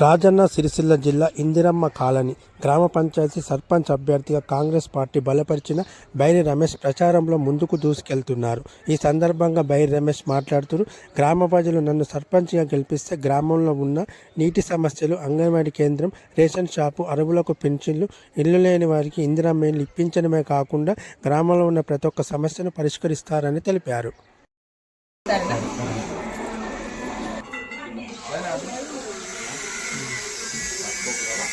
రాజన్న సిరిసిల్ల జిల్లా ఇందిరమ్మ కాలనీ గ్రామ పంచాయతీ సర్పంచ్ అభ్యర్థిగా కాంగ్రెస్ పార్టీ బలపరిచిన బైరి రమేష్ ప్రచారంలో ముందుకు దూసుకెళ్తున్నారు. ఈ సందర్భంగా బైరి రమేష్ మాట్లాడుతూ గ్రామ ప్రజలు నన్ను సర్పంచ్గా గెలిపిస్తే గ్రామంలో ఉన్న నీటి సమస్యలు అంగన్వాడీ కేంద్రం రేషన్ షాపు అరువులకు పెన్షన్లు ఇల్లు లేని వారికి ఇందిరమ్మ ఇల్లు ఇప్పించడమే కాకుండా గ్రామంలో ఉన్న ప్రతి ఒక్క సమస్యను పరిష్కరిస్తారని తెలిపారు.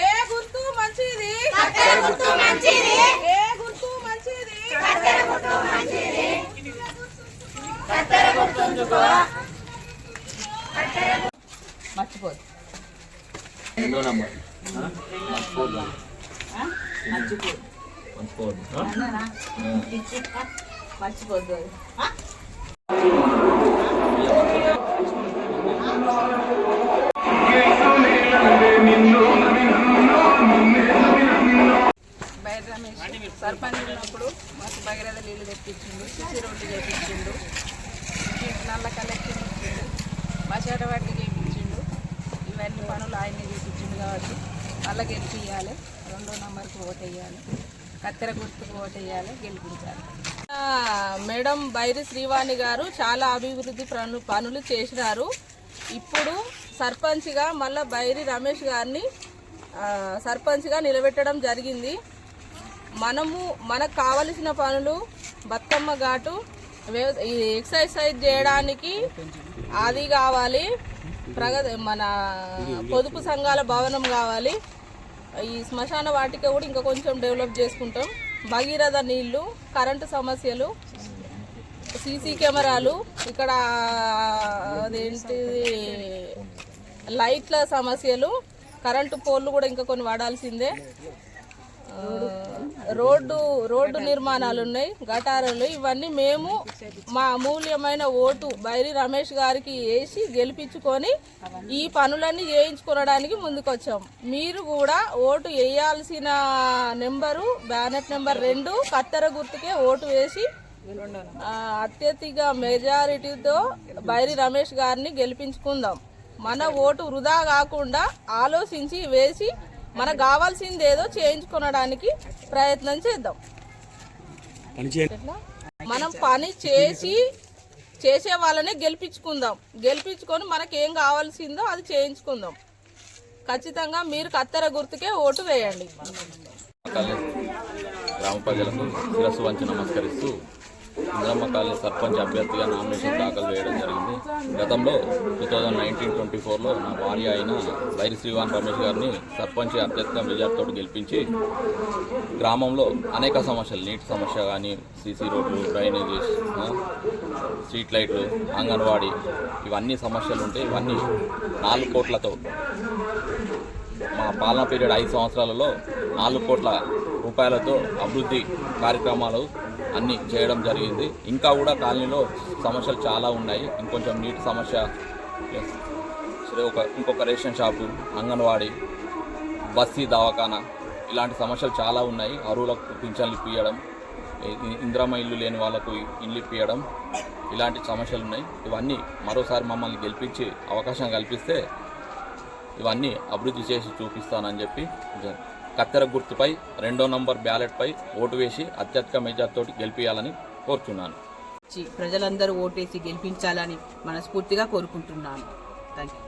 ఏ గుర్తు మంచిది. గుర్తు. మంచిది ఏ గుర్తు మంచిది కత్తెర గుర్తు మంచిది కత్తెర గుర్తుంచుకో మర్చిపోదు ఎన్నో నంబర్ మర్చిపోదు మర్చిపోదు మర్చిపోద్దు సర్పంచ్ ఉన్నప్పుడు మాకు భగీరథ నీళ్ళు తెప్పించిండు సిసి రోడ్డు చేపించిండు మసాట వాటికి చేయించిండు. ఇవన్నీ పనులు ఆయన్ని చేయించిండు కాబట్టి మళ్ళీ గెలిపియాలి రెండో నంబర్కి ఓటు వేయాలి. కత్తెర గుర్తుకు ఓటు వేయాలి గెలిపించాలి. మేడం బైరి శ్రీవాణి గారు చాలా అభివృద్ధి పనులు పనులు చేసినారు. ఇప్పుడు సర్పంచ్గా మళ్ళీ బైరి రమేష్ గారిని సర్పంచ్గా నిలబెట్టడం జరిగింది. మనము మనకు కావలసిన పనులు బతుకమ్మ ఘాటు ఎక్సర్సైజ్ చేయడానికి అది కావాలి. ప్రగతి మన పొదుపు సంఘాల భవనం కావాలి. ఈ శ్మశాన వాటిక కూడా ఇంకా కొంచెం డెవలప్ చేసుకుంటాం. భగీరథ నీళ్ళు కరెంటు సమస్యలు సీసీ కెమెరాలు ఇక్కడ అదేంటిది లైట్ల సమస్యలు కరెంటు పోల్లు కూడా ఇంకా కొన్ని వాడాల్సిందే. రోడ్డు రోడ్డు నిర్మాణాలు ఉన్నాయి గటారాలు. ఇవన్నీ మేము మా అమూల్యమైన ఓటు బైరి రమేష్ గారికి వేసి గెలిపించుకొని ఈ పనులన్నీ చేయించుకోవడానికి ముందుకొచ్చాం. మీరు కూడా ఓటు వేయాల్సిన నెంబరు బ్యానెట్ నెంబర్ రెండు కత్తెర గుర్తుకే ఓటు వేసి అత్యధిక మెజారిటీతో బైరి రమేష్ గారిని గెలిపించుకుందాం. మన ఓటు వృధా కాకుండా ఆలోచించి వేసి మనకు కావాల్సింది ఏదో చేయించుకొనడానికి ప్రయత్నం చేద్దాం? మనం పని చేసి చేసే వాళ్ళనే గెలిపించుకుందాం. గెలిపించుకొని మనకి ఏం కావాల్సిందో అది చేయించుకుందాం. ఖచ్చితంగా మీరు కత్తెర గుర్తుకే ఓటు వేయండి. గ్రామ ప్రజలకు శిరస్సు వంచి నమస్కరిస్తూ ఇంద్రమ్మ కాలేజ్ సర్పంచ్ అభ్యర్థిగా నామినేషన్ దాఖలు చేయడం జరిగింది. గతంలో టూ థౌజండ్ నైన్టీన్ ట్వంటీ ఫోర్లో నా భార్య అయిన వైరి శ్రీవాన్ రమేష్ గారిని సర్పంచ్ అభ్యర్థిగా మెజార్టీతో గెలిపించి గ్రామంలో అనేక సమస్యలు నీటి సమస్య కానీ సీసీ రోడ్లు డ్రైనేజెస్ స్ట్రీట్ లైట్లు అంగన్వాడీ ఇవన్నీ సమస్యలు ఉంటే ఇవన్నీ నాలుగు కోట్లతో మా పాలన పీరియడ్ ఐదు సంవత్సరాలలో నాలుగు కోట్ల రూపాయలతో అభివృద్ధి కార్యక్రమాలు అన్నీ చేయడం జరిగింది. ఇంకా కూడా కాలనీలో సమస్యలు చాలా ఉన్నాయి. ఇంకొంచెం నీటి సమస్య ప్లస్ సరే ఒక ఇంకొక రేషన్ షాపు అంగన్వాడీ బస్సీ దవాఖానా ఇలాంటి సమస్యలు చాలా ఉన్నాయి. అరువులకు పింఛన్లు ఇప్పించడం ఇంద్రమ్మ ఇల్లు లేని వాళ్ళకు ఇల్లు ఇప్పించడం ఇలాంటి సమస్యలు ఉన్నాయి. ఇవన్నీ మరోసారి మమ్మల్ని గెలిపించి అవకాశం కల్పిస్తే ఇవన్నీ అభివృద్ధి చేసి చూపిస్తానని చెప్పి కత్తెర గుర్తుపై రెండో నంబర్ బ్యాలెట్పై ఓటు వేసి అత్యధిక మెజార్టీతో గెలిపించాలని కోరుచున్నాను. ప్రజలందరూ ఓటేసి గెలిపించాలని మనస్ఫూర్తిగా కోరుకుంటున్నాను. Thank you